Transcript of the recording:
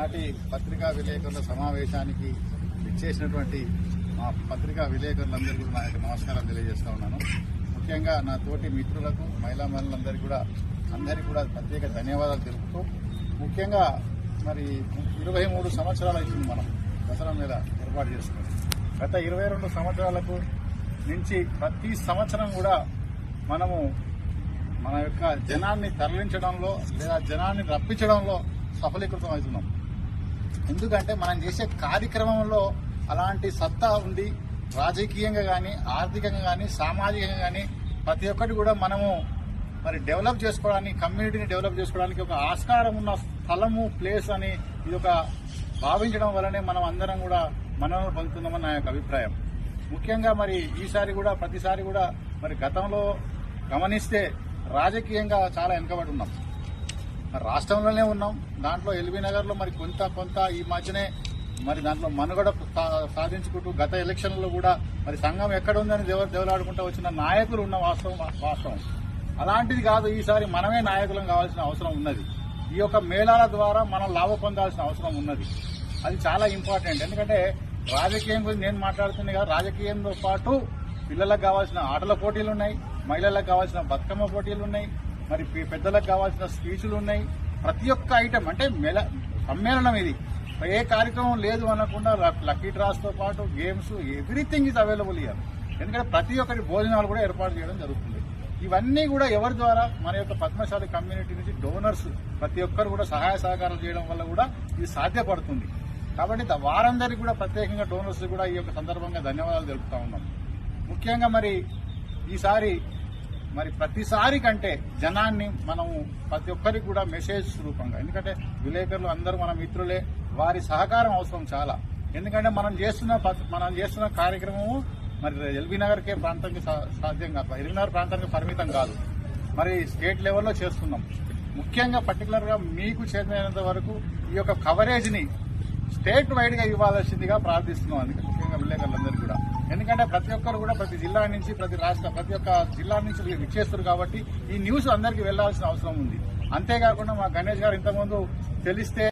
ఈనాటి పత్రికా విలేకరుల సమావేశానికి ఇచ్చేసినటువంటి మా పత్రికా విలేకరులందరికీ నా యొక్క నమస్కారం తెలియజేస్తా ఉన్నాను. ముఖ్యంగా నా తోటి మిత్రులకు మహిళా మహిళలందరికీ కూడా అందరికీ కూడా ప్రత్యేక ధన్యవాదాలు తెలుపుతూ ముఖ్యంగా మరి ఇరవై మూడు సంవత్సరాలు అవుతుంది మనం దసరా మీద ఏర్పాటు చేసుకుని గత ఇరవై రెండు సంవత్సరాలకు నుంచి ప్రతి సంవత్సరం కూడా మనము మన యొక్క జనాన్ని తరలించడంలో లేదా జనాన్ని రప్పించడంలో సఫలీకృతం అవుతున్నాం. ఎందుకంటే మనం చేసే కార్యక్రమంలో అలాంటి సత్తా ఉంది రాజకీయంగా కానీ ఆర్థికంగా కానీ సామాజికంగా కానీ ప్రతి ఒక్కటి కూడా మనము మరి డెవలప్ చేసుకోవడానికి కమ్యూనిటీని డెవలప్ చేసుకోవడానికి ఒక ఆస్కారం ఉన్న స్థలము ప్లేస్ అని ఇది ఒక భావించడం వల్లనే మనం అందరం కూడా మనలో పొందుతున్నామని నా యొక్క అభిప్రాయం. ముఖ్యంగా మరి ఈసారి కూడా ప్రతిసారి కూడా మరి గతంలో గమనిస్తే రాజకీయంగా చాలా వెనుకబడి ఉన్నాం. రాష్ట్రంలోనే ఉన్నాం. దాంట్లో ఎల్బీ నగర్లో మరి కొంత కొంత ఈ మధ్యనే మరి దాంట్లో మనుగడ సా- సాధించుకుంటూ గత ఎలక్షన్లలో కూడా మరి సంఘం ఎక్కడ ఉందని దేవలాడుకుంటూ వచ్చిన నాయకులు ఉన్న వాస్తవం వాస్తవం. అలాంటిది కాదు ఈసారి మనమే నాయకులం కావాల్సిన అవసరం ఉన్నది. ఈ యొక్క మేళాల ద్వారా మనం లాభ పొందాల్సిన అవసరం ఉన్నది. అది చాలా ఇంపార్టెంట్. ఎందుకంటే రాజకీయం గురించి నేను మాట్లాడుతుంది కదా రాజకీయంతో పాటు పిల్లలకు కావాల్సిన ఆటల పోటీలు ఉన్నాయి మహిళలకు కావాల్సిన బతుకమ్మ పోటీలు ఉన్నాయి మరి పెద్దలకు కావాల్సిన స్పీచ్లు ఉన్నాయి. ప్రతి ఒక్క ఐటమ్ అంటే మెల సమ్మేళనం ఇది. ఏ కార్యక్రమం లేదు అనకుండా లక్కీ డ్రాస్తో పాటు games everything is available year ఎందుకంటే ప్రతి ఒక్కటి భోజనాలు కూడా ఏర్పాటు చేయడం జరుగుతుంది. ఇవన్నీ కూడా ఎవరి ద్వారా? మన యొక్క పద్మశాలి కమ్యూనిటీ నుంచి డోనర్స్ ప్రతి ఒక్కరు కూడా సహాయ సహకారాలు చేయడం వల్ల కూడా ఇది సాధ్యపడుతుంది. కాబట్టి వారందరికీ కూడా ప్రత్యేకంగా డోనర్స్ కూడా ఈ యొక్క సందర్భంగా ధన్యవాదాలు తెలుపుతా ఉన్నాం. ముఖ్యంగా మరి ఈసారి మరి ప్రతిసారి కంటే జనాన్ని మనము ప్రతి ఒక్కరికి కూడా మెసేజ్ రూపంగా. ఎందుకంటే విలేకరులు అందరూ మన మిత్రులే వారి సహకారం అవసరం చాలా. ఎందుకంటే మనం చేస్తున్న మనం చేస్తున్న కార్యక్రమము మరి ఎల్బీ నగర్కే ప్రాంతానికి సా- సాధ్యం కాదు. ఎల్బీ నగర్ ప్రాంతానికి పరిమితం కాదు. మరి స్టేట్ లెవెల్లో చేస్తున్నాం. ముఖ్యంగా పర్టికులర్గా మీకు చేరినంత వరకు ఈ యొక్క కవరేజ్ని స్టేట్ వైడ్గా ఇవ్వాల్సిందిగా ప్రార్థిస్తున్నాం. అందుకే ముఖ్యంగా విలేకరులందరూ కూడా. ఎందుకంటే ప్రతి ఒక్కరు కూడా ప్రతి జిల్లా నుంచి ప్రతి రాష్ట్ర ప్రతి ఒక్క జిల్లా నుంచి విచ్చేస్తారు ఇచ్చేస్తారు కాబట్టి ఈ న్యూస్ అందరికీ వెళ్ళాల్సిన అవసరం ఉంది. అంతేకాకుండా మా గణేష్ గారు ఇంతకుముందు తెలిస్తే